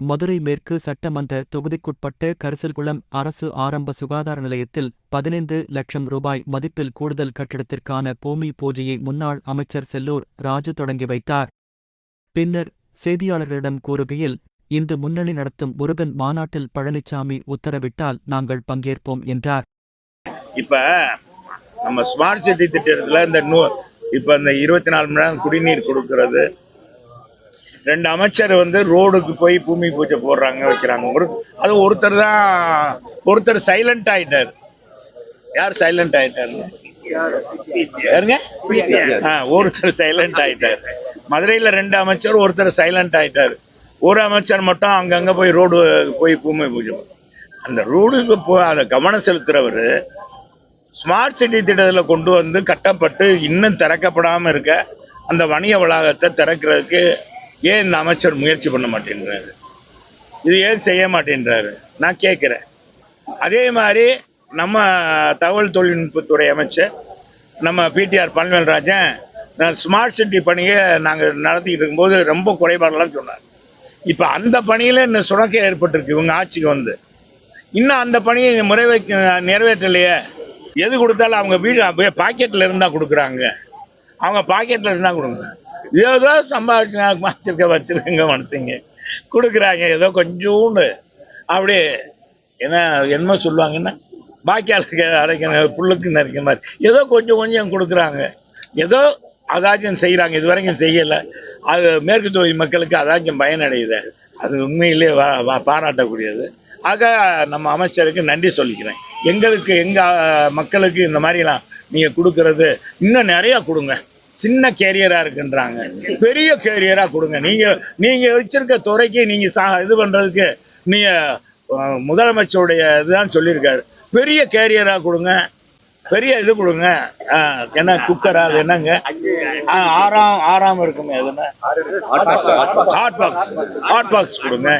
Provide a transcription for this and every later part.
மதுரை மேற்கு சட்டமன்ற தொகுதிக்குட்பட்ட கரிசல்குளம் அரசு ஆரம்ப சுகாதார நிலையத்தில் பதினைந்து லட்சம் ரூபாய் மதிப்பில் கூடுதல் கட்டிடத்திற்கான பூமி பூஜையை முன்னாள் அமைச்சர் செல்லூர் ராஜு தொடங்கி வைத்தார். பின்னர் செய்தியாளர்களிடம் கூறுகையில் இந்து முன்னணி நடத்தும் முருகன் மாநாட்டில் பழனிசாமி உத்தரவிட்டால் நாங்கள் பங்கேற்போம் என்றார். இப்ப நம்ம ஸ்மார்ட் சிட்டி திட்டத்துல இந்த இப்ப இந்த இருபத்தி நாலு மணி நேரம் குடிநீர் கொடுக்கறது ரெண்டு அமைச்சர் வந்து ரோடுக்கு போய் பூமி பூஜை போடுறாங்க வைக்கிறாங்க. ஒரு அது ஒருத்தர் தான் ஒருத்தர் சைலண்ட் ஆயிட்டார். யார் சைலண்ட் ஆயிட்டாரு? யாருங்க? ஒருத்தர் சைலண்ட் ஆயிட்டார். மதுரையில ரெண்டு அமைச்சர் ஒருத்தர் சைலண்ட் ஆயிட்டார். ஒரு அமைச்சர் மட்டும் அங்கங்க போய் ரோடு போய் பூமி பூஜை அந்த ரோடுக்கு போ அதை கவனம் செலுத்துறவர் ஸ்மார்ட் சிட்டி திட்டத்தில் கொண்டு வந்து கட்டப்பட்டு இன்னும் திறக்கப்படாமல் இருக்க அந்த வணிக வளாகத்தை திறக்கிறதுக்கு ஏன் இந்த அமைச்சர் முயற்சி பண்ண மாட்டேன்றாரு? இது ஏன் செய்ய மாட்டேன்றாரு? நான் கேட்குறேன். அதே மாதிரி நம்ம தகவல் தொழில்நுட்பத்துறை அமைச்சர் நம்ம பிடிஆர் பன்வேல்ராஜன் ஸ்மார்ட் சிட்டி பணியை நாங்கள் நடத்திக்கிட்டு இருக்கும்போது ரொம்ப குறைபாடெல்லாம் சொன்னார். இப்போ அந்த பணியில் இன்னும் சுணக்கம் ஏற்பட்டிருக்கு இவங்க ஆட்சிக்கு வந்து. இன்னும் அந்த பணியை முறைவை நிறைவேற்றலையே. எது கொடுத்தாலும் அவங்க வீடு அப்படியே பாக்கெட்டில் இருந்தால் கொடுக்குறாங்க. அவங்க பாக்கெட்டில் இருந்தால் கொடுங்க. ஏதோ சம்பாதிச்சு வச்சிருக்க வச்சிருக்கங்க மனுஷங்க கொடுக்குறாங்க ஏதோ கொஞ்சோண்டு. அப்படியே என்ன என்னமோ சொல்லுவாங்கன்னா பாக்கியாளுக்கு அடைக்கிற புல்லுக்கு நரைக்கிற மாதிரி. ஏதோ கொஞ்சம் கொஞ்சம் கொடுக்குறாங்க. ஏதோ அதாச்சும் செய்கிறாங்க இது வரைக்கும் செய்யலை. அது மேற்கு தொகுதி மக்களுக்கு அதாச்சும் பயனடையுது. அது உண்மையிலே வா- வா- பாராட்டக்கூடியது. ஆக நம்ம அமைச்சருக்கு நன்றி சொல்லிக்கிறேன். எங்களுக்கு எங்கள் மக்களுக்கு இந்த மாதிரிலாம் நீங்கள் கொடுக்கறது இன்னும் நிறையா கொடுங்க. சின்ன கேரியரா இருக்குன்றாங்க. பெரிய கேரியரா கொடுங்க. நீங்கள் நீங்கள் வச்சிருக்க துறைக்கு நீங்க சா இது பண்றதுக்கு நீங்க முதலமைச்சருடைய இதுதான் சொல்லியிருக்காரு. பெரிய கேரியரா கொடுங்க. பெரிய இது கொடுங்க. ஆ, என்ன குக்கரா அது என்னங்க? ஆ, ஆறாம் ஆறாம் இருக்குங்க எதுனா ஹாட் பாக்ஸ் ஹாட் பாக்ஸ் கொடுங்க.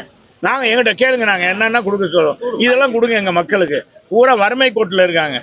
நாங்க எங்கிட்ட கேளுங்க நாங்க என்னென்ன கொடுக்க சொல்லுவோம் இதெல்லாம் கொடுங்க எங்க மக்களுக்கு. பூரா வறுமை கோட்டில் இருக்காங்க.